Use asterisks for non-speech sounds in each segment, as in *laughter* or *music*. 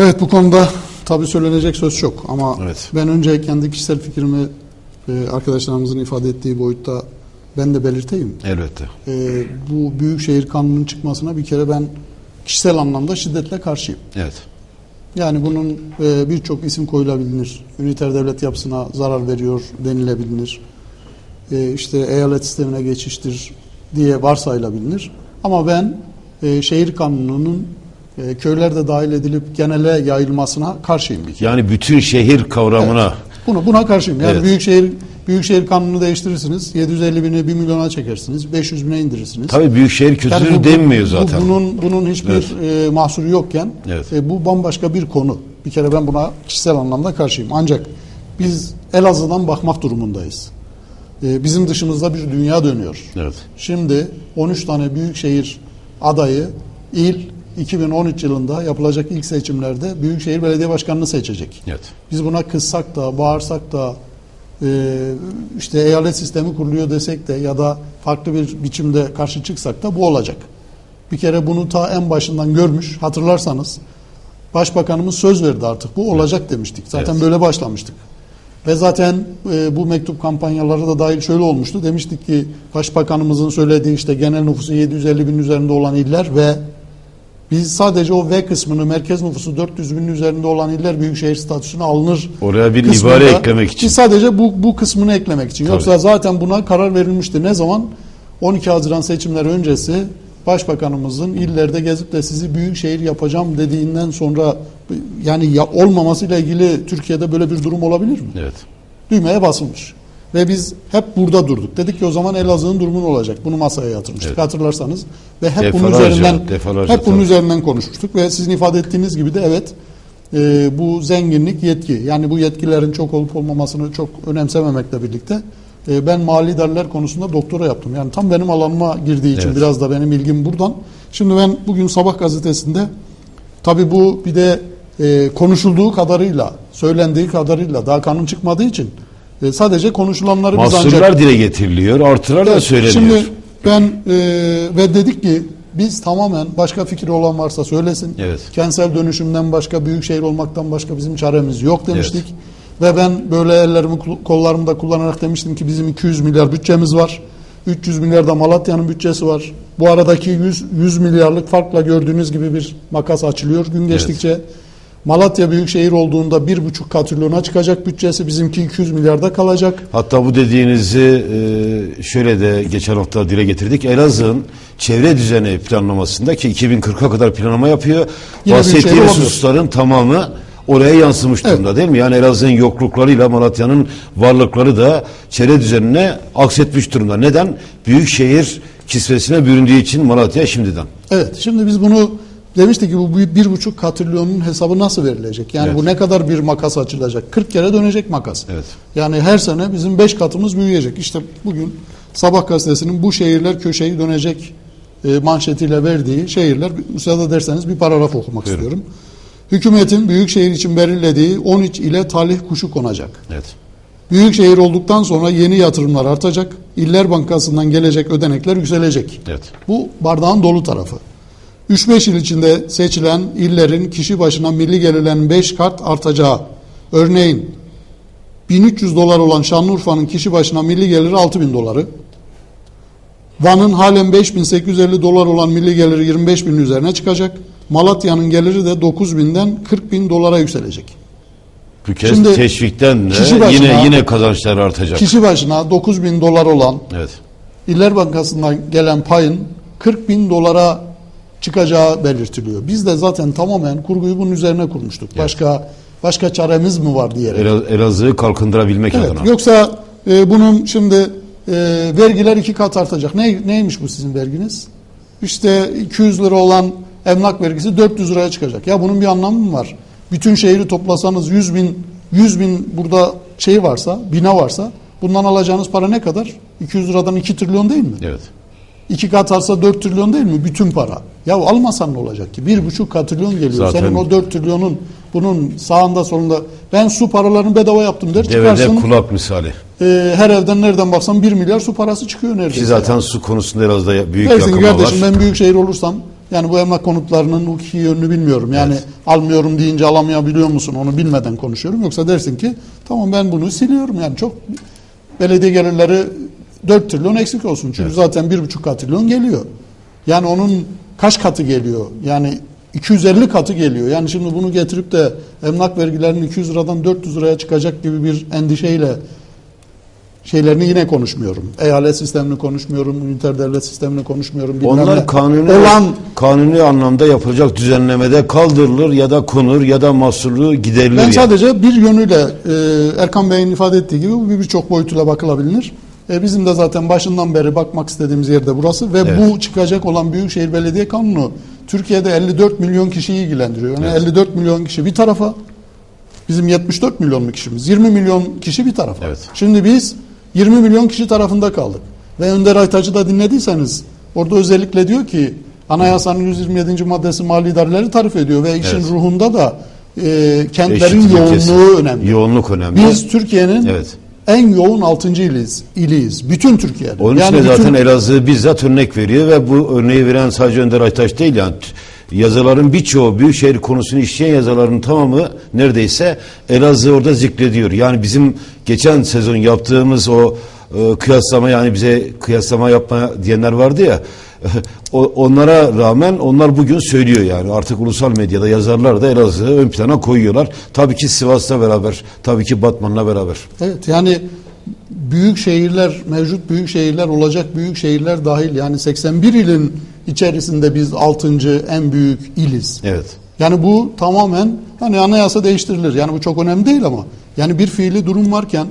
Evet bu konuda tabii söylenecek söz çok ama Evet. ben önce kendi kişisel fikrimi e, arkadaşlarımızın ifade ettiği boyutta ben de belirteyim. Elbette. E, bu Büyükşehir Kanunu'nun çıkmasına bir kere ben kişisel anlamda şiddetle karşıyım. Evet. Yani bunun e, birçok isim koyulabilir. Üniter devlet yapısına zarar veriyor denilebilir. E, işte eyalet sistemine geçiştir diye varsayılabilir. Ama ben e, şehir kanununun e, köylerde dahil edilip genele yayılmasına karşıyım bir kere. Yani bütün şehir kavramına Bunu buna karşıyım. Yani Evet. büyükşehir büyükşehir kanunu değiştirirsiniz. 750 bini 1 milyona çekersiniz. 500 bine indirirsiniz. tabii büyükşehir kültürü Yani bu- denmiyor bu- zaten. bunun bunun hiçbir Evet. e, mahsuru yokken Evet. e, bu bambaşka bir konu. Bir kere ben buna kişisel anlamda karşıyım. Ancak biz Elazığ'dan bakmak durumundayız. E, bizim dışımızda bir dünya dönüyor. Evet. Şimdi 13 tane büyükşehir adayı il 2013 yılında yapılacak ilk seçimlerde Büyükşehir Belediye Başkanı'nı seçecek. Evet. Biz buna kızsak da, bağırsak da, e, işte eyalet sistemi kuruluyor desek de ya da farklı bir biçimde karşı çıksak da bu olacak. Bir kere bunu ta en başından görmüş. Hatırlarsanız Başbakanımız söz verdi artık. Bu olacak demiştik. Zaten Evet. böyle başlamıştık. Ve zaten e, bu mektup kampanyaları da dahil şöyle olmuştu. Demiştik ki Başbakanımızın söylediği işte genel nüfusu 750 bin üzerinde olan iller ve biz sadece o V kısmını merkez nüfusu 400 binin üzerinde olan iller büyükşehir statüsüne alınır. Oraya bir kısmında- ibare eklemek için. Sadece bu, bu kısmını eklemek için. Tabii. Yoksa zaten buna karar verilmişti. Ne zaman? 12 Haziran seçimleri öncesi Başbakanımızın illerde gezip de sizi büyükşehir yapacağım dediğinden sonra yani ya, olmamasıyla ilgili Türkiye'de böyle bir durum olabilir mi? Evet. düğmeye basılmış. Ve biz hep burada durduk. Dedik ki o zaman Elazığ'ın durumu ne olacak? Bunu masaya yatırmıştık Evet. hatırlarsanız. Ve hep bunun Defalarca, üzerinden defalarca hep bunun tabii. üzerinden konuşmuştuk ve sizin ifade ettiğiniz gibi de evet e, bu zenginlik yetki. Yani bu yetkilerin çok olup olmamasını çok önemsememekle birlikte e, ben mali idareler konusunda doktora yaptım. Yani tam benim alanıma girdiği için Evet. biraz da benim ilgim buradan. Şimdi ben bugün Sabah gazetesinde Tabii bu bir de e, konuşulduğu kadarıyla, söylendiği kadarıyla daha kanun çıkmadığı için e, sadece konuşulanları biz Mahsurlar ancak... dile getiriliyor, artılar da Evet, söyleniyor. Şimdi ben e, ve dedik ki biz tamamen başka fikri olan varsa söylesin. Evet. Kentsel dönüşümden başka, büyük şehir olmaktan başka bizim çaremiz yok demiştik. Ve ben böyle ellerimi kol- kollarımı da kullanarak demiştim ki bizim 200 milyar bütçemiz var. 300 milyar da Malatya'nın bütçesi var. Bu aradaki 100, 100 milyarlık farkla gördüğünüz gibi bir makas açılıyor gün geçtikçe. Malatya büyükşehir olduğunda 1,5 katrilyona çıkacak bütçesi bizimki 200 milyarda kalacak. Hatta bu dediğinizi e, şöyle de geçen hafta dile getirdik. Elazığ'ın çevre düzeni planlamasında ki 2040'a kadar planlama yapıyor. Yine Bahsettiği Büyükşehir olamıyor. hususların tamamı oraya yansımış Evet. durumda değil mi? Yani Elazığ'ın yokluklarıyla Malatya'nın varlıkları da çevre düzenine aksetmiş durumda. Neden? Büyükşehir kisvesine büründüğü için Malatya şimdiden. Evet şimdi biz bunu demiştik ki bu bir, buçuk katrilyonun hesabı nasıl verilecek? Yani Evet. bu ne kadar bir makas açılacak? 40 kere dönecek makas. Evet. Yani her sene bizim 5 katımız büyüyecek. İşte bugün Sabah gazetesinin bu şehirler köşeyi dönecek e, manşetiyle verdiği şehirler müsaade ederseniz bir paragraf okumak Buyurun. istiyorum. Hükümetin büyükşehir için belirlediği 13 ile talih kuşu konacak. Evet. Büyükşehir olduktan sonra yeni yatırımlar artacak. İller Bankası'ndan gelecek ödenekler yükselecek. Evet. Bu bardağın dolu tarafı. 3-5 yıl içinde seçilen illerin kişi başına milli gelirlerin 5 kat artacağı. Örneğin 1300 dolar olan Şanlıurfa'nın kişi başına milli geliri 6000 doları. Van'ın halen 5850 dolar olan milli geliri 25 bin üzerine çıkacak. Malatya'nın geliri de 9000'den 40 bin dolara yükselecek. Bu kez Şimdi teşvikten de başına- yine yine kazançlar artacak. Kişi başına 9 bin dolar olan Evet. İller Bankası'ndan gelen payın 40 bin dolara çıkacağı belirtiliyor. Biz de zaten tamamen kurguyu bunun üzerine kurmuştuk. Başka başka çaremiz mi var diyerek. Elaz- Elazığ'ı kalkındırabilmek Evet, adına. yoksa e, bunun şimdi e, vergiler iki kat artacak. Ne, neymiş bu sizin verginiz? İşte 200 lira olan emlak vergisi 400 liraya çıkacak. Ya bunun bir anlamı mı var? Bütün şehri toplasanız 100 bin 100 bin burada şey varsa, bina varsa bundan alacağınız para ne kadar? 200 liradan 2 trilyon değil mi? Evet. İki kat arsa 4 trilyon değil mi? Bütün para. Ya almasan ne olacak ki? Bir buçuk katrilyon geliyor. Zaten- Senin o 4 trilyonun bunun sağında solunda ben su paralarını bedava yaptım der Devede çıkarsın. kulak misali. e, her evden nereden baksan 1 milyar su parası çıkıyor neredeyse. Ki zaten su konusunda Elazığ'da büyük Dersin yakınma var. kardeşim ben büyük şehir olursam Yani bu emlak konutlarının hukuki yönünü bilmiyorum. Yani Evet. almıyorum deyince alamayabiliyor musun onu bilmeden konuşuyorum. Yoksa dersin ki tamam ben bunu siliyorum. Yani çok belediye gelirleri 4 trilyon eksik olsun. Çünkü zaten 1,5 trilyon geliyor. Yani onun kaç katı geliyor? Yani 250 katı geliyor. Yani şimdi bunu getirip de emlak vergilerinin 200 liradan 400 liraya çıkacak gibi bir endişeyle şeylerini yine konuşmuyorum. Eyalet sistemini konuşmuyorum, üniter devlet sistemini konuşmuyorum. bilmem ne. Onlar kanuni olan kanuni anlamda yapılacak düzenlemede kaldırılır ya da konur ya da mahsuru giderilir. Ben yani. sadece bir yönüyle e, Erkan Bey'in ifade ettiği gibi bu birçok boyutuyla bakılabilir. E, bizim de zaten başından beri bakmak istediğimiz yerde burası ve Evet. bu çıkacak olan Büyükşehir Belediye Kanunu Türkiye'de 54 milyon kişiyi ilgilendiriyor. Yani Evet. 54 milyon kişi bir tarafa bizim 74 milyon mu kişimiz 20 milyon kişi bir tarafa. Evet. Şimdi biz 20 milyon kişi tarafında kaldık. Ve Önder Aytaç'ı da dinlediyseniz orada özellikle diyor ki anayasanın 127. maddesi mali idareleri tarif ediyor ve işin Evet. ruhunda da e, kentlerin Eşitlik yoğunluğu ilkesi. önemli. Yoğunluk önemli. Biz Türkiye'nin Evet. En yoğun 6. iliyiz. iliyiz. Bütün Türkiye'de. Onun için de bütün- zaten Elazığ bizzat örnek veriyor ve bu örneği veren sadece Önder Aytaş değil yani yazıların birçoğu büyükşehir konusunu işleyen yazıların tamamı neredeyse Elazığ orada zikrediyor. Yani bizim geçen sezon yaptığımız o e, kıyaslama yani bize kıyaslama yapma diyenler vardı ya *laughs* onlara rağmen onlar bugün söylüyor yani artık ulusal medyada yazarlar da Elazığ'ı ön plana koyuyorlar. Tabii ki Sivas'la beraber, tabii ki Batman'la beraber. Evet yani büyük şehirler, mevcut büyük şehirler olacak büyük şehirler dahil yani 81 ilin içerisinde biz 6. en büyük iliz. Evet. Yani bu tamamen hani anayasa değiştirilir. Yani bu çok önemli değil ama yani bir fiili durum varken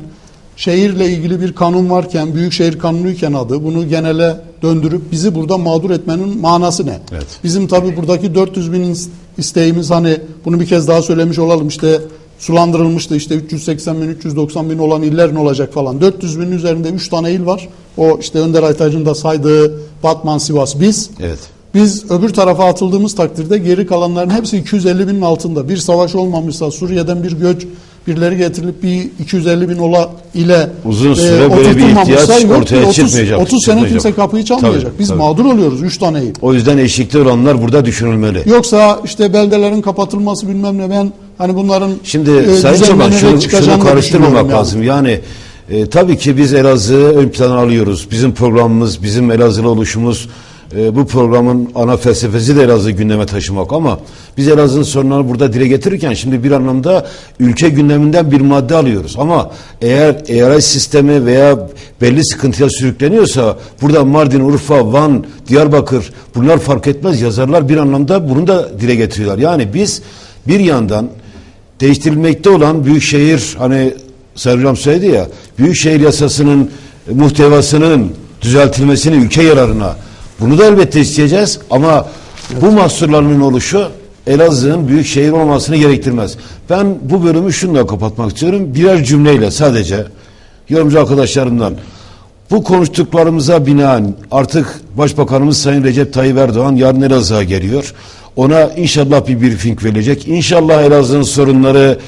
şehirle ilgili bir kanun varken büyükşehir kanunuyken adı bunu genele döndürüp bizi burada mağdur etmenin manası ne? Evet. Bizim tabii buradaki 400 bin is- isteğimiz hani bunu bir kez daha söylemiş olalım işte sulandırılmıştı işte 380 bin 390 bin olan iller ne olacak falan. 400 binin üzerinde 3 tane il var. O işte Önder Aytaç'ın da saydığı Batman, Sivas, biz. Evet. Biz öbür tarafa atıldığımız takdirde geri kalanların hepsi 250 binin altında. Bir savaş olmamışsa Suriye'den bir göç birileri getirilip bir 250 bin ola ile Uzun süre böyle bir ihtiyaç yok ortaya 30, çıkmayacak, 30 sene çıkmayacak. kimse kapıyı çalmayacak. Tabii, Biz tabii. mağdur oluyoruz 3 tane il. O yüzden eşlikte olanlar burada düşünülmeli. Yoksa işte beldelerin kapatılması bilmem ne ben hani bunların Şimdi e, Sayın düzenlenerek şunu, şunu karıştırmamak yani. lazım. Yani e, tabii ki biz Elazığ'ı ön plana alıyoruz. Bizim programımız, bizim Elazığlı oluşumuz e, bu programın ana felsefesi de Elazığ gündeme taşımak ama biz Elazığ'ın sorunlarını burada dile getirirken şimdi bir anlamda ülke gündeminden bir madde alıyoruz. Ama eğer eyalet sistemi veya belli sıkıntıya sürükleniyorsa burada Mardin, Urfa, Van, Diyarbakır bunlar fark etmez. Yazarlar bir anlamda bunu da dile getiriyorlar. Yani biz bir yandan değiştirilmekte olan büyükşehir hani Sayın Hocam söyledi ya büyükşehir yasasının muhtevasının düzeltilmesini ülke yararına bunu da elbette isteyeceğiz ama bu mahsurlarının oluşu Elazığ'ın büyük şehir olmasını gerektirmez. Ben bu bölümü şununla kapatmak istiyorum. Birer cümleyle sadece yorumcu arkadaşlarımdan bu konuştuklarımıza binaen artık Başbakanımız Sayın Recep Tayyip Erdoğan yarın Elazığ'a geliyor. Ona inşallah bir briefing verilecek. İnşallah Elazığ'ın sorunları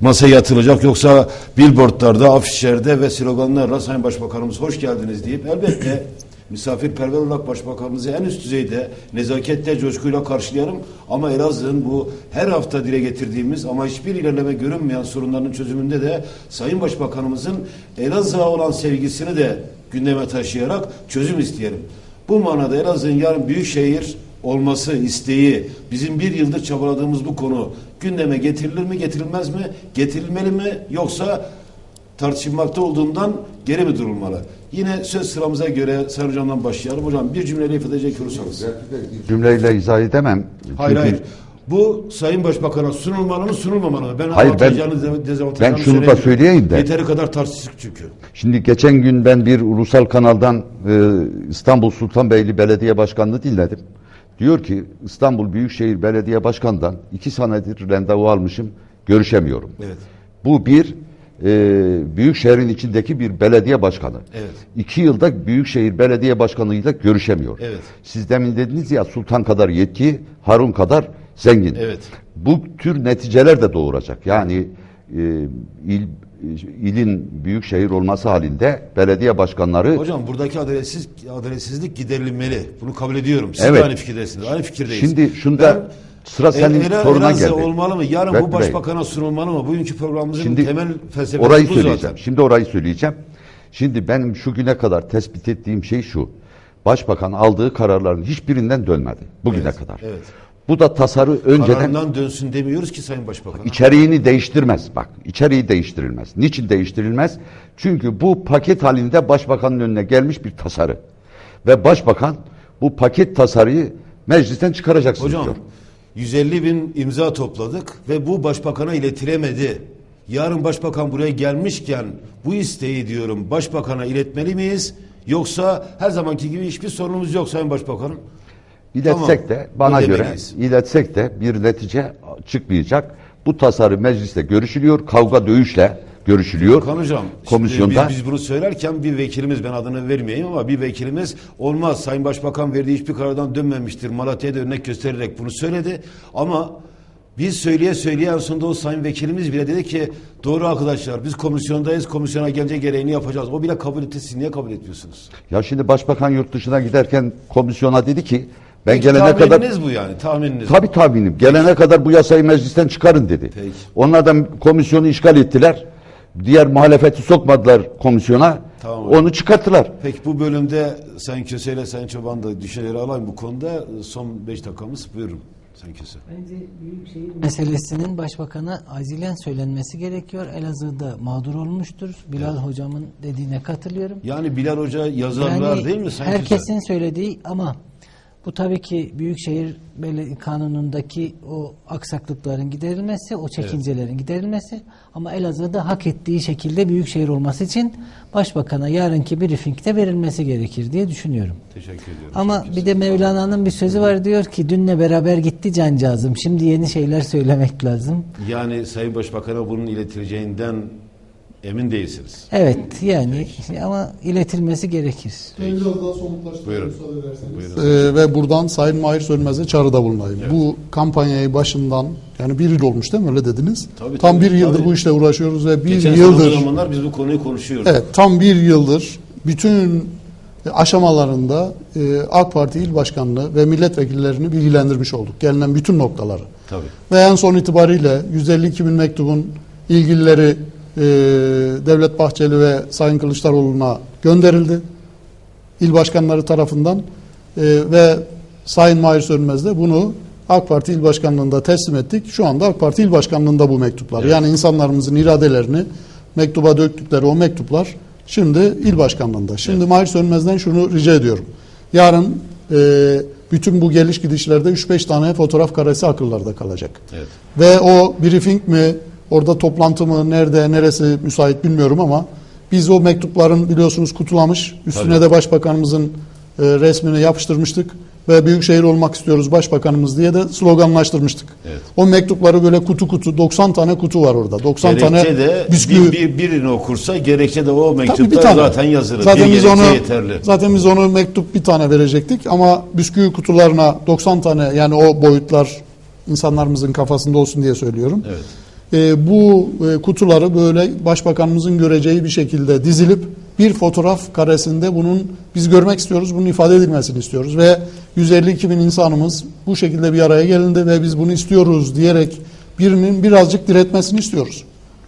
masaya yatırılacak. Yoksa billboardlarda, afişlerde ve sloganlarla Sayın Başbakanımız hoş geldiniz deyip elbette misafirperver olarak Başbakanımızı en üst düzeyde nezaketle, coşkuyla karşılayalım. Ama Elazığ'ın bu her hafta dile getirdiğimiz ama hiçbir ilerleme görünmeyen sorunların çözümünde de Sayın Başbakanımızın Elazığ'a olan sevgisini de gündeme taşıyarak çözüm isteyelim. Bu manada Elazığ'ın yarın büyük şehir olması isteği, bizim bir yıldır çabaladığımız bu konu gündeme getirilir mi, getirilmez mi, getirilmeli mi yoksa tartışılmakta olduğundan geri mi durulmalı? Yine söz sıramıza göre Sayın Hocam'dan başlayalım. Hocam bir cümleyle ifade edecek olursanız. Cümleyle izah edemem. Hayır Çünkü hayır. Bu Sayın Başbakan'a sunulmalı mı sunulmamalı mı? Ben Hayır, ben- ben şunu da söyleyeyim de. Yeteri kadar tartıştık çünkü. Şimdi geçen gün ben bir ulusal kanaldan e, İstanbul Sultanbeyli Belediye Başkanı'nı dinledim. Diyor ki İstanbul Büyükşehir Belediye Başkanı'ndan iki senedir randevu almışım, görüşemiyorum. Evet. Bu bir e, büyük şehrin içindeki bir belediye başkanı. Evet. İki yılda büyükşehir belediye başkanıyla görüşemiyor. Evet. Siz demin dediniz ya Sultan kadar yetki, Harun kadar zengin. Evet. Bu tür neticeler de doğuracak. Yani e, il ilin büyük şehir olması halinde belediye başkanları Hocam buradaki adaletsiz, adaletsizlik giderilmeli. Bunu kabul ediyorum. Siz Evet. de aynı fikirdesiniz. Aynı fikirdeyiz. Şimdi şunda sıra senin Ele- soruna geldi. olmalı mı? Yarın Bekle bu Bey. başbakana sunulmalı mı? Bugünkü programımızın Şimdi temel felsefesi orayı bu söyleyeceğim. zaten. Şimdi orayı söyleyeceğim. Şimdi benim şu güne kadar tespit ettiğim şey şu. Başbakan aldığı kararların hiçbirinden dönmedi bugüne Evet, kadar. evet. Bu da tasarı önceden Kararından dönsün demiyoruz ki Sayın Başbakan. içeriğini değiştirmez. Bak içeriği değiştirilmez. Niçin değiştirilmez? Çünkü bu paket halinde başbakanın önüne gelmiş bir tasarı. Ve başbakan bu paket tasarıyı meclisten çıkaracaksın Hocam diyor. 150 bin imza topladık ve bu başbakana iletilemedi. Yarın başbakan buraya gelmişken bu isteği diyorum başbakana iletmeli miyiz? Yoksa her zamanki gibi hiçbir sorunumuz yok Sayın Başbakanım. İletsek Tamam, de bana göre iletsek de bir netice çıkmayacak. Bu tasarı mecliste görüşülüyor. Kavga dövüşle görüşülüyor. Kan hocam komisyonda biz, biz bunu söylerken bir vekilimiz ben adını vermeyeyim ama bir vekilimiz olmaz Sayın Başbakan verdiği hiçbir karardan dönmemiştir. Malatya'ya da örnek göstererek bunu söyledi ama biz söyleye söyleye en sonunda o sayın vekilimiz bile dedi ki doğru arkadaşlar biz komisyondayız komisyona gelince gereğini yapacağız. O bile kabul etti siz niye kabul etmiyorsunuz? ya şimdi başbakan yurt dışına giderken komisyona dedi ki ben Peki, gelene kadar bu yani tahmininiz. Tabii tahminim. Gelene kadar bu yasayı meclisten çıkarın dedi. Peki. Onlar da komisyonu işgal ettiler. Diğer muhalefeti sokmadılar komisyona. Tamam hocam. Onu çıkarttılar. Peki bu bölümde Sayın Köse ile Sayın Çoban da düşünceleri alayım bu konuda. Son 5 dakikamız buyurun Sayın Köse. Bence büyükşehir meselesinin başbakana acilen söylenmesi gerekiyor. Elazığ'da mağdur olmuştur. Bilal hocamın dediğine katılıyorum. Yani Bilal Hoca yazarlar değil mi Sayın Köse? herkesin söylediği ama bu tabii ki Büyükşehir Belediye Kanunu'ndaki o aksaklıkların giderilmesi, o çekincelerin giderilmesi ama Elazığ'da hak ettiği şekilde büyükşehir olması için başbakana yarınki briefingde verilmesi gerekir diye düşünüyorum. Teşekkür ediyorum. Ama bir de Mevlana'nın bir sözü var diyor ki dünle beraber gitti cancağızım. Şimdi yeni şeyler söylemek lazım. Yani Sayın Başbakan'a bunun iletileceğinden emin değilsiniz. Evet yani ama iletilmesi gerekir. Ben biraz daha somutlaştırayım Buyurun. müsaade ederseniz. Buyurun. Ee, ve buradan Sayın Mahir Sönmez'e çağrıda bulunayım. Bu kampanyayı başından yani bir yıl olmuş değil mi öyle dediniz? Tabii, tam tabii, bir yıldır tabii. bu işle uğraşıyoruz ve bir Geçen yıldır o zamanlar biz bu konuyu konuşuyoruz. evet tam bir yıldır bütün aşamalarında e, AK Parti il başkanlığı ve milletvekillerini bilgilendirmiş olduk. Gelinen bütün noktaları. Tabii. Ve en son itibariyle 152 bin mektubun ilgilileri e, Devlet Bahçeli ve Sayın Kılıçdaroğlu'na gönderildi. İl başkanları tarafından E, ve Sayın Mahir Sönmez de bunu AK Parti il başkanlığında teslim ettik. Şu anda AK Parti il başkanlığında bu mektuplar. Evet. Yani insanlarımızın iradelerini mektuba döktükleri o mektuplar şimdi il başkanlığında. Şimdi Mahir Sönmez'den şunu rica ediyorum. Yarın e, bütün bu geliş gidişlerde 3-5 tane fotoğraf karesi akıllarda kalacak. Evet. Ve o briefing mi, orada toplantı mı, nerede, neresi müsait bilmiyorum ama biz o mektupların biliyorsunuz kutulamış, üstüne Tabii. de başbakanımızın e, resmini yapıştırmıştık ve büyükşehir olmak istiyoruz başbakanımız diye de sloganlaştırmıştık. Evet. O mektupları böyle kutu kutu, 90 tane kutu var orada. 90 Gerekçe tane de bisküvi. bir, bir, birini okursa gerekçe de o bir tane. zaten yazılı. Zaten bir biz onu yeterli. zaten biz onu mektup bir tane verecektik ama bisküvi kutularına 90 tane yani o boyutlar insanlarımızın kafasında olsun diye söylüyorum. Evet. Ee, bu e, kutuları böyle başbakanımızın göreceği bir şekilde dizilip bir fotoğraf karesinde bunun biz görmek istiyoruz, bunun ifade edilmesini istiyoruz ve 152 bin insanımız bu şekilde bir araya gelindi ve biz bunu istiyoruz diyerek birinin birazcık diretmesini istiyoruz.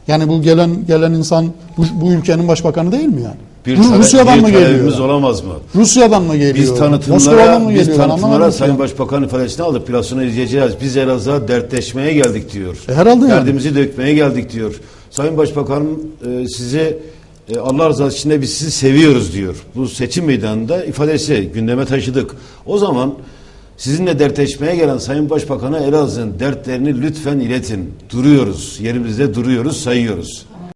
Yani bu gelen gelen insan bu, bu ülkenin başbakanı değil mi yani? Bir, Ru- Rusya'dan bir mı geliyor? yani? olamaz mı? Rusya'dan mı geliyor? Biz Moskova'dan tanıtımlara, mı biz tanıtımlara Sayın yani. Başbakan ifadesini aldık. Plasını izleyeceğiz. Biz Elazığ'a dertleşmeye geldik diyor. E, herhalde yani. Derdimizi dökmeye geldik diyor. Sayın Başbakanım e, sizi e, Allah rızası için biz sizi seviyoruz diyor. Bu seçim meydanında ifadesi gündeme taşıdık. O zaman sizinle dertleşmeye gelen Sayın Başbakan'a Elazığ'ın dertlerini lütfen iletin. Duruyoruz. Yerimizde duruyoruz, sayıyoruz.